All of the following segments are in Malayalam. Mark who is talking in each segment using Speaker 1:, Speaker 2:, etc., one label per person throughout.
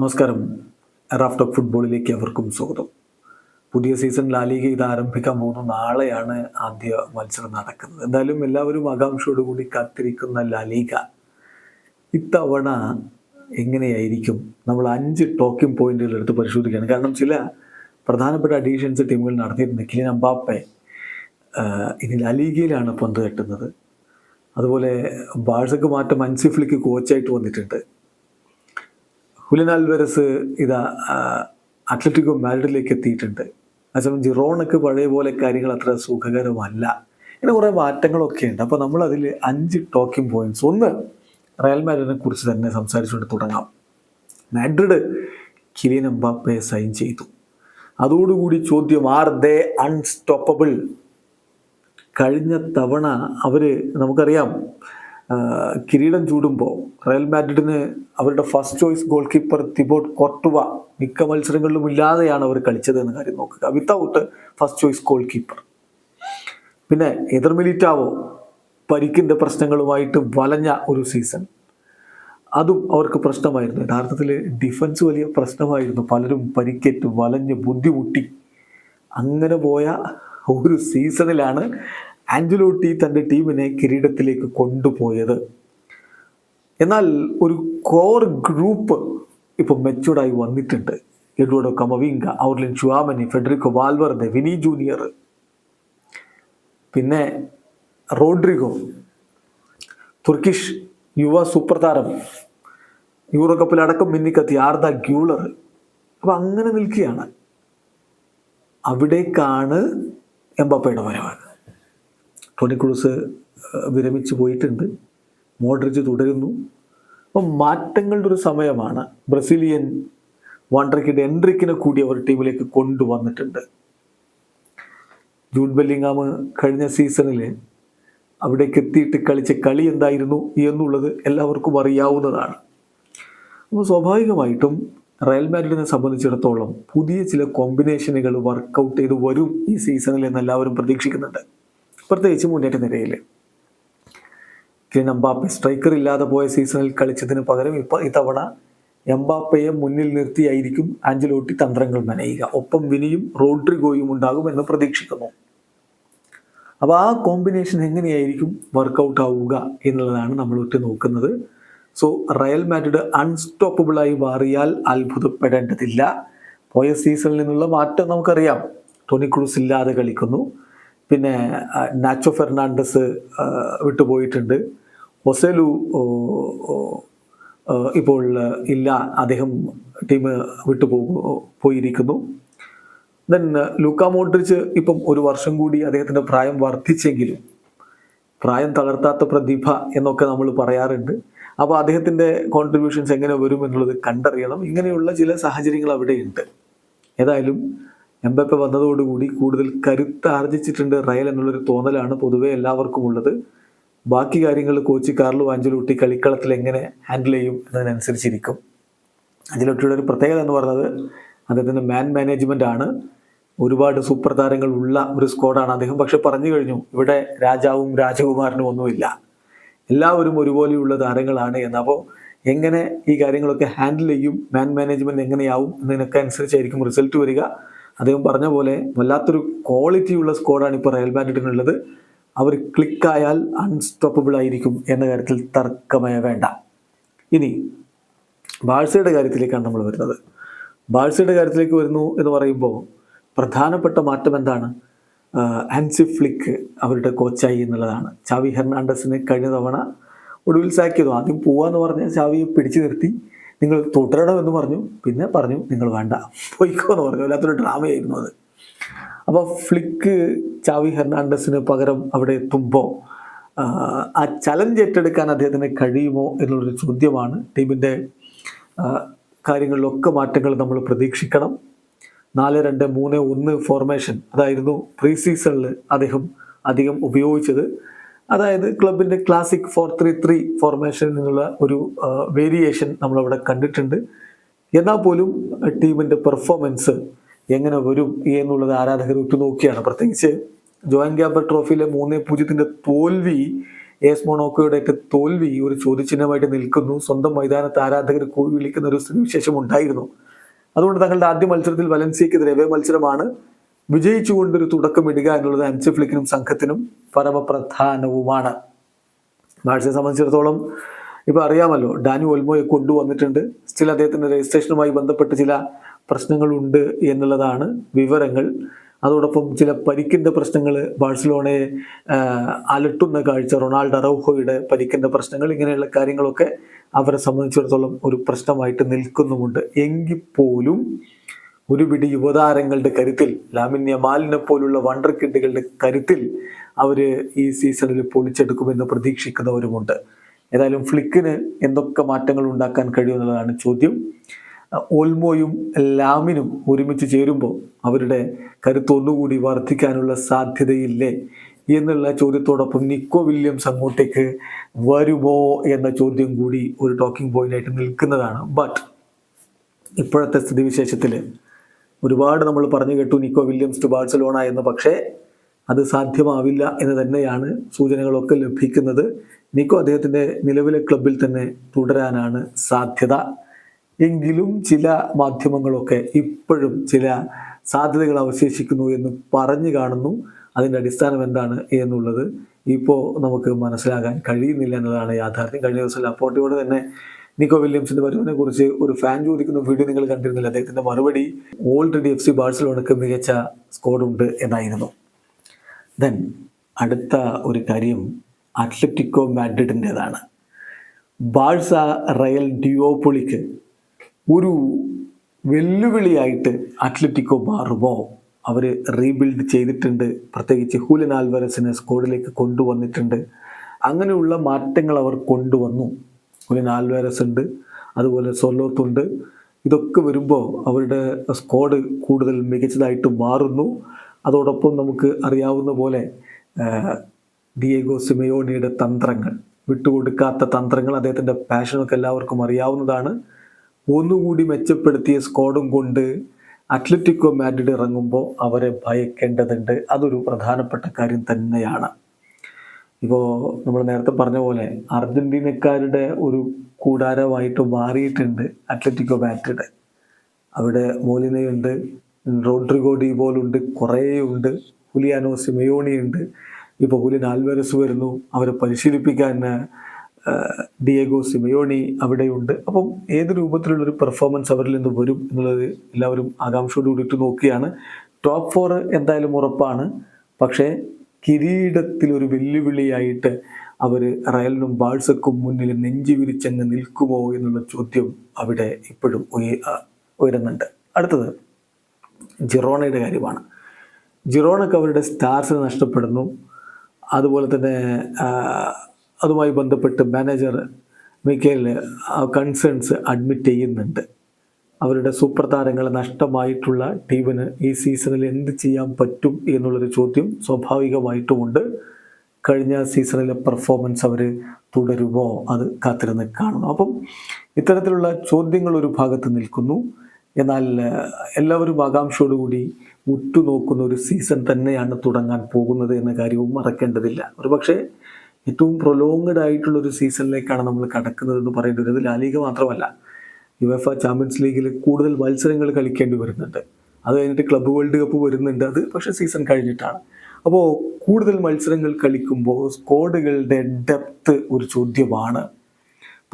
Speaker 1: നമസ്കാരം. റാഫ്റ്റ് ഓഫ് ഫുട്ബോളിലേക്ക് അവർക്കും സ്വാഗതം. പുതിയ സീസൺ ലാലിക ഇത് ആരംഭിക്കാൻ പോകുന്നു. നാളെയാണ് ആദ്യ മത്സരം നടക്കുന്നത്. എന്തായാലും എല്ലാവരും ആകാംക്ഷയോടുകൂടി കാത്തിരിക്കുന്ന ലാലിക ഇത്തവണ എങ്ങനെയായിരിക്കും? നമ്മൾ അഞ്ച് ടോക്കിംഗ് പോയിന്റുകൾ എടുത്ത് പരിശോധിക്കുകയാണ്. കാരണം ചില പ്രധാനപ്പെട്ട അഡീഷൻസ് ടീമുകൾ നടത്തിയിട്ടുണ്ട്. കിലിൻ അമ്പാപ്പെ ഇനി ലാലിഗയിലാണ് പന്ത് കെട്ടുന്നത് അതുപോലെ ബാഴ്സക്ക് മാറ്റം അൻസിഫ്ലിക്ക് കോച്ചായിട്ട് വന്നിട്ടുണ്ട്. ഹുലിൻ വെരസ് ഇതാ അത്ലറ്റിക്കോ മാഡ്രിഡിലേക്ക് എത്തിയിട്ടുണ്ട്. അതേസമയം ജിറോണക്ക് പഴയ പോലെ കാര്യങ്ങൾ അത്ര സുഖകരമല്ല. ഇങ്ങനെ കുറേ മാറ്റങ്ങളൊക്കെ ഉണ്ട്. അപ്പോൾ നമ്മൾ അതിൽ അഞ്ച് ടോക്കിംഗ് പോയിന്റ്സ്. ഒന്ന് റയൽ മാഡ്രിഡിനെ കുറിച്ച് തന്നെ സംസാരിച്ചുകൊണ്ട് തുടങ്ങാം. മാഡ്രിഡ് കിലിയൻ എംബാപ്പയെ സൈൻ ചെയ്തു. അതോടുകൂടി ചോദ്യം ആർ ദേ അൺസ്റ്റോപ്പബിൾ കഴിഞ്ഞ തവണ അവർ നമുക്കറിയാം കിരീടം ചൂടുമ്പോൾ റയൽ മാഡ്രിഡിന് അവരുടെ first choice goalkeeper Thibaut Courtois മിക്ക മത്സരങ്ങളിലും ഇല്ലാതെയാണ് അവർ കളിച്ചത് എന്ന കാര്യം നോക്കുക. Without first choice goalkeeper പിന്നെ എതിർ മിലിറ്റാവോ പരിക്കിന്റെ പ്രശ്നങ്ങളുമായിട്ട് വലഞ്ഞ ഒരു സീസൺ അതും അവർക്ക് പ്രശ്നമായിരുന്നു. യഥാർത്ഥത്തിൽ ഡിഫൻസ് വലിയ പ്രശ്നമായിരുന്നു. പലരും പരിക്കേറ്റ് വലഞ്ഞ് ബുദ്ധിമുട്ടി. അങ്ങനെ പോയ ഒരു സീസണിലാണ് ആഞ്ചലോട്ടി തന്റെ ടീമിനെ കിരീടത്തിലേക്ക് കൊണ്ടുപോയത്. എന്നാൽ ഒരു കോർ ഗ്രൂപ്പ് ഇപ്പോൾ മെച്ചൂർഡായി വന്നിട്ടുണ്ട്. Eduardo Camavinga Aurelien Tchouameni Federico Valverde Vini Junior. പിന്നെ റോഡ്രിഗോ തുർക്കിഷ് യുവ സൂപ്പർ താരം. യൂറോ കപ്പിലടക്കം മിന്നിക്കത്തി ആർദ ഗ്യൂളർ. അപ്പം അങ്ങനെ നിൽക്കുകയാണ്. അവിടേക്കാണ് എംബപ്പയുടെ വരവ്. ടോണി ക്രൂസ് വിരമിച്ചു പോയിട്ടുണ്ട്. മോഡ്രിച്ച് തുടരുന്നു. അപ്പം മാറ്റങ്ങളുടെ ഒരു സമയമാണ് ബ്രസീലിയൻ വണ്ടർക്കിഡ് എൻട്രിക്കിനെ കൂടി അവർ ടീമിലേക്ക് കൊണ്ടുവന്നിട്ടുണ്ട്. ജൂൺ ബെല്ലിങ്ങാമ് കഴിഞ്ഞ സീസണിൽ അവിടേക്ക് എത്തിയിട്ട് കളിച്ച കളി എന്തായിരുന്നു എന്നുള്ളത് എല്ലാവർക്കും അറിയാവുന്നതാണ്. അപ്പോൾ സ്വാഭാവികമായിട്ടും റയൽ മാഡ്രിഡിനെ സംബന്ധിച്ചിടത്തോളം പുതിയ ചില കോമ്പിനേഷനുകൾ വർക്കൗട്ട് ചെയ്ത് വരും ഈ സീസണിൽ എന്ന് എല്ലാവരും പ്രതീക്ഷിക്കുന്നുണ്ട്. പ്രത്യേകിച്ച് മുന്നേറ്റ നിരയിൽ കിലിൻ എംബാപ്പെ സ്ട്രൈക്കർ ഇല്ലാതെ പോയ സീസണിൽ കളിച്ചതിന് പകരം ഇപ്പോൾ ഇത്തവണ എംബാപ്പയെ മുന്നിൽ നിർത്തിയായിരിക്കും ആഞ്ചലോട്ടി തന്ത്രങ്ങൾ മെനയുക. ഒപ്പം വിനിയും റോഡ്രിഗോയും ഉണ്ടാകും എന്ന് പ്രതീക്ഷിക്കുന്നു. അപ്പോൾ ആ കോമ്പിനേഷൻ എങ്ങനെയായിരിക്കും വർക്കൗട്ട് ആവുക എന്നുള്ളതാണ് നമ്മൾ ഒറ്റ നോക്കുന്നത്. സോ റയൽ മാഡ്രിഡ് അൺസ്റ്റോപ്പബിളായി മാറിയാൽ അത്ഭുതപ്പെടേണ്ടതില്ല. പോയ സീസണിൽ നിന്നുള്ള മാറ്റം നമുക്കറിയാം. ടോണി ക്രൂസ് ഇല്ലാതെ കളിക്കുന്നു. പിന്നെ നാച്ചോ ഫെർണാണ്ടസ് വിട്ടുപോയിട്ടുണ്ട്. ഒസലു ഇപ്പോൾ ഇല്ല. അദ്ദേഹം ടീം വിട്ടുപോ പോയിരിക്കുന്നു. ദെൻ ലൂക്ക മോഡ്രിച്ച് ഇപ്പം ഒരു വർഷം കൂടി അദ്ദേഹത്തിന്റെ പ്രായം വർദ്ധിച്ചെങ്കിലും പ്രായം തളർത്താത്ത പ്രതിഭ എന്നൊക്കെ നമ്മൾ പറയാറുണ്ട്. അപ്പോൾ അദ്ദേഹത്തിന്റെ കോൺട്രിബ്യൂഷൻസ് എങ്ങനെ വരും എന്നുള്ളത് കണ്ടറിയണം. ഇങ്ങനെയുള്ള ചില സാഹചര്യങ്ങൾ അവിടെയുണ്ട്. ഏതായാലും എംബപ്പെ വന്നതോടുകൂടി കൂടുതൽ കരുത്ത് ആർജിച്ചിട്ടുണ്ട് റയൽ എന്നുള്ളൊരു തോന്നലാണ് പൊതുവെ എല്ലാവർക്കും ഉള്ളത്. ബാക്കി കാര്യങ്ങൾ കോച്ച് കാർലോ അഞ്ചലൂട്ടി കളിക്കളത്തിൽ എങ്ങനെ ഹാൻഡിൽ ചെയ്യും എന്നതിനനുസരിച്ചിരിക്കും. അഞ്ചലൂട്ടിയുടെ ഒരു പ്രത്യേകത എന്ന് പറഞ്ഞത് അദ്ദേഹത്തിന്റെ മാൻ മാനേജ്മെന്റ് ആണ്. ഒരുപാട് സൂപ്പർ താരങ്ങൾ ഉള്ള ഒരു സ്ക്വാഡാണ് അദ്ദേഹം. പക്ഷെ പറഞ്ഞു കഴിഞ്ഞു ഇവിടെ രാജാവും രാജകുമാരനും ഒന്നുമില്ല. എല്ലാവരും ഒരുപോലെയുള്ള താരങ്ങളാണ് എന്ന്. അപ്പോൾ എങ്ങനെ ഈ കാര്യങ്ങളൊക്കെ ഹാൻഡിൽ ചെയ്യും മാൻ മാനേജ്മെന്റ് എങ്ങനെയാവും എന്നതിനൊക്കെ അനുസരിച്ചായിരിക്കും റിസൾട്ട് വരിക. അദ്ദേഹം പറഞ്ഞ പോലെ വല്ലാത്തൊരു ക്വാളിറ്റിയുള്ള സ്കോഡാണ് ഇപ്പോൾ റയൽ മാഡ്രിഡിനുള്ളത് അവർ ക്ലിക്കായാൽ അൺസ്റ്റോപ്പബിൾ ആയിരിക്കും എന്ന കാര്യത്തിൽ തർക്കമേ വേണ്ട. ഇനി ബാഴ്സയുടെ കാര്യത്തിലേക്കാണ് നമ്മൾ വരുന്നത്. ബാഴ്സയുടെ കാര്യത്തിലേക്ക് വരുന്നു എന്ന് പറയുമ്പോൾ പ്രധാനപ്പെട്ട മാറ്റം എന്താണ്? ആൻസി ഫ്ലിക്ക് അവരുടെ കോച്ചായി എന്നുള്ളതാണ്. ചാവി ഹെർണാണ്ടസിനെ കഴിഞ്ഞ തവണ ഒടുവിൽ സാക്ക് ആദ്യം പോവാന്ന് പറഞ്ഞ ചാവിയെ പിടിച്ചു നിർത്തി. നിങ്ങൾ തുടരണം എന്ന് പറഞ്ഞു. പിന്നെ പറഞ്ഞു നിങ്ങൾ വേണ്ട. പോയിക്കോ എന്ന് പറഞ്ഞു. വല്ലാത്തൊരു ഡ്രാമയായിരുന്നു അത്. അപ്പോൾ ഫ്ലിക്ക് ചാവി ഹെർണാണ്ടസിന് പകരം അവിടെ എത്തുമ്പോൾ ആ ചലഞ്ച് ഏറ്റെടുക്കാൻ അദ്ദേഹത്തിന് കഴിയുമോ എന്നുള്ളൊരു ചോദ്യമാണ്. ടീമിന്റെ കാര്യങ്ങളിലൊക്കെ മാറ്റങ്ങൾ നമ്മൾ പ്രതീക്ഷിക്കണം. നാല് രണ്ട് മൂന്ന് ഒന്ന് ഫോർമേഷൻ അതായിരുന്നു പ്രീ സീസണിൽ അദ്ദേഹം അധികം ഉപയോഗിച്ചത്. അതായത് ക്ലബിന്റെ ക്ലാസിക് ഫോർ ത്രീ ത്രീ ഫോർമേഷനിൽ നിന്നുള്ള ഒരു വേരിയേഷൻ നമ്മളവിടെ കണ്ടിട്ടുണ്ട്. എന്നാൽ പോലും ടീമിന്റെ പെർഫോമൻസ് എങ്ങനെ വരും എന്നുള്ളത് ആരാധകർ ഉറ്റുനോക്കിയാണ്. പ്രത്യേകിച്ച് ജോയിൻ ഗ്യാബർ ട്രോഫിയിലെ മൂന്ന് പൂജ്യത്തിന്റെ തോൽവി എസ് മൊണോക്കോയുടെ ഒക്കെ തോൽവി ഒരു ചോദ്യചിഹ്നമായിട്ട് നിൽക്കുന്നു. സ്വന്തം മൈതാനത്ത് ആരാധകർ കൂവി വിളിക്കുന്ന ഒരു സ്ഥിതിവിശേഷം ഉണ്ടായിരുന്നു. അതുകൊണ്ട് തങ്ങളുടെ ആദ്യ മത്സരത്തിൽ വലൻസിയക്കെതിരെ മത്സരമാണ് വിജയിച്ചുകൊണ്ടൊരു തുടക്കമിടുക എന്നുള്ളത് അൻസി ഫ്ലിക്കിനും സംഘത്തിനും പരമപ്രധാനവുമാണ്. ബാഴ്സിനെ സംബന്ധിച്ചിടത്തോളം ഇപ്പോൾ അറിയാമല്ലോ ഡാനി ഒൽമോയെ കൊണ്ടുവന്നിട്ടുണ്ട്. സ്റ്റിൽ അദ്ദേഹത്തിന്റെ രജിസ്ട്രേഷനുമായി ബന്ധപ്പെട്ട് ചില പ്രശ്നങ്ങളുണ്ട് എന്നുള്ളതാണ് വിവരങ്ങൾ. അതോടൊപ്പം ചില പരിക്കിന്റെ പ്രശ്നങ്ങൾ ബാഴ്സലോണയെ അലട്ടുന്ന കാഴ്ച റൊണാൾഡോ അറൗഹോയുടെ പരിക്കിന്റെ പ്രശ്നങ്ങൾ ഇങ്ങനെയുള്ള കാര്യങ്ങളൊക്കെ അവരെ സംബന്ധിച്ചിടത്തോളം ഒരു പ്രശ്നമായിട്ട് നിൽക്കുന്നുമുണ്ട്. എങ്കിൽ പോലും ഒരു പിടി യുവതാരങ്ങളുടെ കരുത്തിൽ ലാമിന്യ മാലിനെ പോലുള്ള വണ്ടർ കിഡുകളുടെ കരുത്തിൽ അവർ ഈ സീസണിൽ പൊളിച്ചെടുക്കുമെന്ന് പ്രതീക്ഷിക്കുന്നവരുമുണ്ട്. ഏതായാലും ഫ്ലിക്കിന് എന്തൊക്കെ മാറ്റങ്ങൾ ഉണ്ടാക്കാൻ കഴിയുമെന്നുള്ളതാണ് ചോദ്യം. ഓൽമോയും ലാമിനും ഒരുമിച്ച് ചേരുമ്പോൾ അവരുടെ കരുത്ത് ഒന്നുകൂടി വർദ്ധിക്കാനുള്ള സാധ്യതയില്ലേ എന്നുള്ള ചോദ്യത്തോടൊപ്പം നിക്കോ വില്യംസ് അങ്ങോട്ടേക്ക് വരുമോ എന്ന ചോദ്യം കൂടി ഒരു ടോക്കിംഗ് പോയിന്റായിട്ട് നിൽക്കുന്നതാണ്. ബട്ട് ഇപ്പോഴത്തെ സ്ഥിതിവിശേഷത്തിൽ ഒരുപാട് നമ്മൾ പറഞ്ഞു കേട്ടു നിക്കോ വില്യംസ് ടു ബാഴ്സലോണ എന്ന്. പക്ഷേ അത് സാധ്യമാവില്ല എന്ന് തന്നെയാണ് സൂചനകളൊക്കെ ലഭിക്കുന്നത്. നിക്കോ അദ്ദേഹത്തിന്റെ നിലവിലെ ക്ലബിൽ തന്നെ തുടരാനാണ് സാധ്യത. എങ്കിലും ചില മാധ്യമങ്ങളൊക്കെ ഇപ്പോഴും ചില സാധ്യതകൾ അവശേഷിക്കുന്നു എന്ന് പറഞ്ഞു കാണുന്നു. അതിന്റെ അടിസ്ഥാനം എന്താണ് എന്നുള്ളത് ഇപ്പോൾ നമുക്ക് മനസ്സിലാകാൻ കഴിയുന്നില്ല എന്നതാണ് യാഥാർത്ഥ്യം. കഴിഞ്ഞ ദിവസം ലപ്പോർട്ടിയോട് തന്നെ നിക്കോ വില്യംസിന്റെ വരവിനെ കുറിച്ച് ഒരു ഫാൻ ചോദിക്കുന്ന വീഡിയോ നിങ്ങൾ കണ്ടിരുന്നില്ല. അദ്ദേഹത്തിന്റെ മറുപടി ഓൾറെഡി എഫ് സി ബാഴ്സലോണക്ക് മികച്ച സ്കോഡുണ്ട് എന്നായിരുന്നു. ദെൻ അടുത്ത ഒരു കാര്യം അത്ലറ്റിക്കോ മാഡ്രിഡിന്റെതാണ് ബാഴ്സ റയൽ ഡിയോപൊളിക്ക് ഒരു വെല്ലുവിളിയായിട്ട് അത്ലറ്റിക്കോ മാറുമോ? അവർ റീബിൽഡ് ചെയ്തിട്ടുണ്ട്. പ്രത്യേകിച്ച് ഹൂലൻ ആൽവരസിനെ സ്കോഡിലേക്ക് കൊണ്ടുവന്നിട്ടുണ്ട്. അങ്ങനെയുള്ള മാറ്റങ്ങൾ അവർ കൊണ്ടുവന്നു. ഹൂലൻ നാൽവേരസ് ഉണ്ട് അതുപോലെ സൊല്ലോത്തുണ്ട്. ഇതൊക്കെ വരുമ്പോൾ അവരുടെ സ്ക്വാഡ് കൂടുതൽ മികച്ചതായിട്ട് മാറുന്നു. അതോടൊപ്പം നമുക്ക് അറിയാവുന്ന പോലെ ഡിയേഗോ സിമയോണിയുടെ തന്ത്രങ്ങൾ വിട്ടുകൊടുക്കാത്ത തന്ത്രങ്ങൾ അദ്ദേഹത്തിന്റെ പാഷനൊക്കെ എല്ലാവർക്കും അറിയാവുന്നതാണ്. ഒന്നുകൂടി മെച്ചപ്പെടുത്തിയ സ്ക്വാഡും കൊണ്ട് അത്ലറ്റിക്കോ മാഡ്രിഡ് ഇറങ്ങുമ്പോൾ അവരെ ഭയക്കേണ്ടതുണ്ട്. അതൊരു പ്രധാനപ്പെട്ട കാര്യം തന്നെയാണ്. ഇപ്പോൾ നമ്മൾ നേരത്തെ പറഞ്ഞ പോലെ അർജന്റീനക്കാരുടെ ഒരു കൂടാരമായിട്ട് മാറിയിട്ടുണ്ട് അത്ലറ്റിക്കോ മാഡ്രിഡ്. അവിടെ മോലിനയുണ്ട് റോഡ്രിഗോ ഡി പോലുണ്ട് കുറേ ഉണ്ട് ഹുലിയാനോ സിമയോണി ഉണ്ട് ഇപ്പോൾ ഹുലിൻ ആൽവരസ് വരുന്നു അവരെ പരിശീലിപ്പിക്കാൻ ഡിയേഗോ സിമയോണി അവിടെയുണ്ട്. അപ്പം ഏത് രൂപത്തിലുള്ളൊരു പെർഫോമൻസ് അവരിൽ നിന്ന് വരും എന്നുള്ളത് എല്ലാവരും ആകാംക്ഷയോട് കൂടിയിട്ട് നോക്കിയാണ് ടോപ്പ് ഫോർ എന്തായാലും ഉറപ്പാണ്. പക്ഷേ കിരീടത്തിൽ ഒരു വെല്ലുവിളിയായിട്ട് അവർ റയലിനും ബാഴ്സക്കും മുന്നിൽ നെഞ്ചു വിരിച്ചങ്ങ് നിൽക്കുമോ എന്നുള്ള ചോദ്യം അവിടെ ഇപ്പോഴും ഉയ- ഉയരുന്നുണ്ട്. അടുത്തത് ജിറോണയുടെ കാര്യമാണ്. ജിറോണക്ക് അവരുടെ സ്റ്റാർസിനെ നഷ്ടപ്പെടുന്നു. അതുപോലെ തന്നെ അതുമായി ബന്ധപ്പെട്ട് മാനേജർ മിക്കേൽ കൺസേൺസ് അഡ്മിറ്റ് ചെയ്യുന്നുണ്ട്. അവരുടെ സൂപ്പർ താരങ്ങളെ നഷ്ടമായിട്ടുള്ള ടീമിന് ഈ സീസണിൽ എന്ത് ചെയ്യാൻ പറ്റും എന്നുള്ളൊരു ചോദ്യം സ്വാഭാവികമായിട്ടുമുണ്ട്. കഴിഞ്ഞ സീസണിലെ പെർഫോമൻസ് അവർ തുടരുമോ? അത് കാത്തിരുന്ന് കാണുന്നു അപ്പം ഇത്തരത്തിലുള്ള ചോദ്യങ്ങൾ ഒരു ഭാഗത്ത് നിൽക്കുന്നു. എന്നാൽ എല്ലാവരും ആകാംക്ഷയോടുകൂടി ഉറ്റുനോക്കുന്ന ഒരു സീസൺ തന്നെയാണ് തുടങ്ങാൻ പോകുന്നത് എന്ന കാര്യവും മറക്കേണ്ടതില്ല. ഒരുപക്ഷെ ഏറ്റവും പ്രൊലോങ്ഡ് ആയിട്ടുള്ള ഒരു സീസണിലേക്കാണ് നമ്മൾ കടക്കുന്നത് എന്ന് പറയേണ്ടി വരുന്നത് ലാലിക മാത്രമല്ല. യുഎഫ ചാമ്പ്യൻസ് ലീഗിൽ കൂടുതൽ മത്സരങ്ങൾ കളിക്കേണ്ടി വരുന്നുണ്ട്. അത് കഴിഞ്ഞിട്ട് ക്ലബ്ബ് വേൾഡ് കപ്പ് വരുന്നുണ്ട് അത് പക്ഷേ സീസൺ കഴിഞ്ഞിട്ടാണ്. അപ്പോൾ കൂടുതൽ മത്സരങ്ങൾ കളിക്കുമ്പോൾ സ്ക്വാഡുകളുടെ ഡെപ്ത് ഒരു ചോദ്യമാണ്.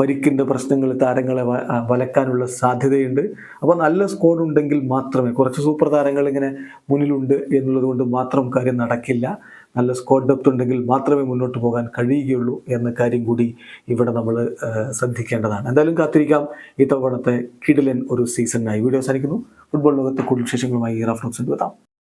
Speaker 1: പരിക്കിന്റെ പ്രശ്നങ്ങൾ താരങ്ങളെ വലക്കാനുള്ള സാധ്യതയുണ്ട്. അപ്പോൾ നല്ല സ്കോഡ് ഉണ്ടെങ്കിൽ മാത്രമേ കുറച്ച് സൂപ്പർ താരങ്ങൾ ഇങ്ങനെ മുന്നിലുണ്ട് എന്നുള്ളത് കൊണ്ട് മാത്രം കാര്യം നടക്കില്ല. നല്ല സ്കോഡ് ഡെപ്ത് ഉണ്ടെങ്കിൽ മാത്രമേ മുന്നോട്ട് പോകാൻ കഴിയുകയുള്ളൂ എന്ന കാര്യം കൂടി ഇവിടെ നമ്മൾ ശ്രദ്ധിക്കേണ്ടതാണ്. എന്തായാലും കാത്തിരിക്കാം. ഈ തവണത്തെ കിടിലൻ ഒരു സീസണിനായി വീഡിയോ അവസാനിക്കുന്നു. ഫുട്ബോൾ ലോകത്തെ കൂടുതൽ വിശേഷങ്ങളുമായി റഫറൻസ് എത്താം.